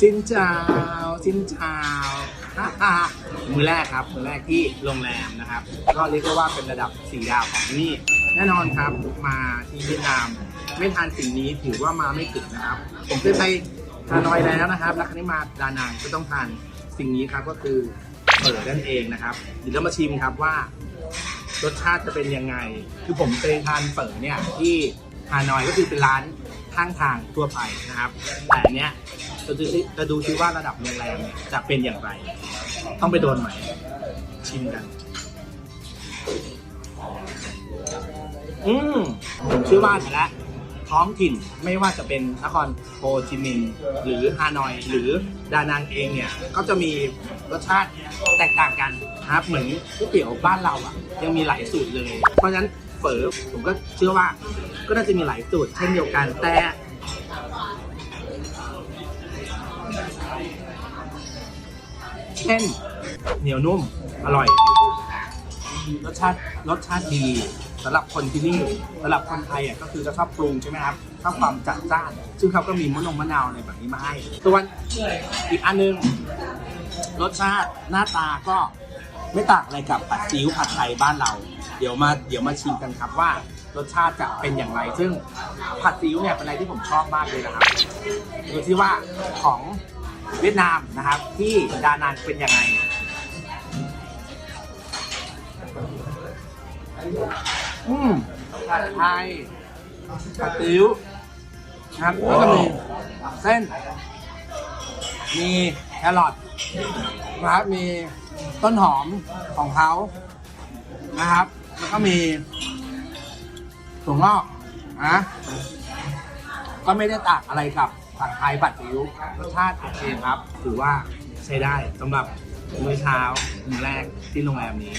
สินเจ้าสินเจ้ามือแรกครับมือแรกที่โรงแรมนะครับ ก็เรียกได้ว่าเป็นระดับสี่ดาวของที่นี่แน่นอนครับมาที่เวียดนามไม่ทานสิ่งนี้ถือว่ามาไม่ถึงนะครับ ผมเคยไปฮานอยแล้วนะครับ แล้วครั้นี้มาดานังก็ต้องทานสิ่งนี้ครับก็คือเปิดนั่นเองนะครับเดี๋ยวเรามาชิมครับว่ารสชาติจะเป็นยังไง คือผมเคยทานเปิดเนี่ยที่ฮานอยก็คือเป็นร้าน ข้างทางทั่วไปนะครับ แต่อันเนี้ยจะดูจะดูซิว่าระดับโรงแรมเนี่ยจะเป็นอย่างไร ต้องไปโดนใหม่ชิมกัน อืมผมชื่อว่าแต่ละท้องถิ่นไม่ว่าจะเป็นนครโฮจิมินห์หรือฮานอย หรือดานังเองเนี่ย ก็จะมีรสชาติแตกต่างกันนะครับ เหมือนก๋วยเตี๋ยวบ้านเราอะ ยังมีหลายสูตรเลย เพราะฉะนั้นเฝอผมก็เชื่อว่า ก็น่าจะมีหลายสูตรเช่นเดียวกันแต่เช่นเหนียวนุ่ม อร่อย รสชาติรสชาติดีสำหรับคนที่นี่สำหรับคนไทยอะก็คือจะชอบปรุงใช่ไหมครับชอบความจัดจ้าน ซึ่งเขาก็มีมะนงมะนาวในแบบนี้มาให้ส่วนอีกอันหนึง รสชาติหน้าตาก็ไม่ต่างอะไรกับผัดซีอิ๊วผัดไทยบ้านเรา เดี๋ยวมาเดี๋ยวมาชิมกันครับว่ารสชาติจะเป็นอย่างไร ซึ่งผัดซีอิ๊วเนี่ยเป็นอะไรที่ผมชอบมากเลยนะครับดูที่ว่าของเวียดนามนะครับ ที่ดานังเป็นยังไงอืมผัดไทยผัดซีอิ๊วนะครับแล้วก็มีเส้น มีแครอทนะครับ มีต้นหอมของเขานะครับ แล้วก็มีถั่วงอกนะก็ไม่ได้ต่างอะไรกับผัดไทยผัดซีอิ๊วรสชาติโอเคครับ ถือว่าใช้ได้สำหรับมื้อเช้ามื้อแรกที่โรงแรมนี้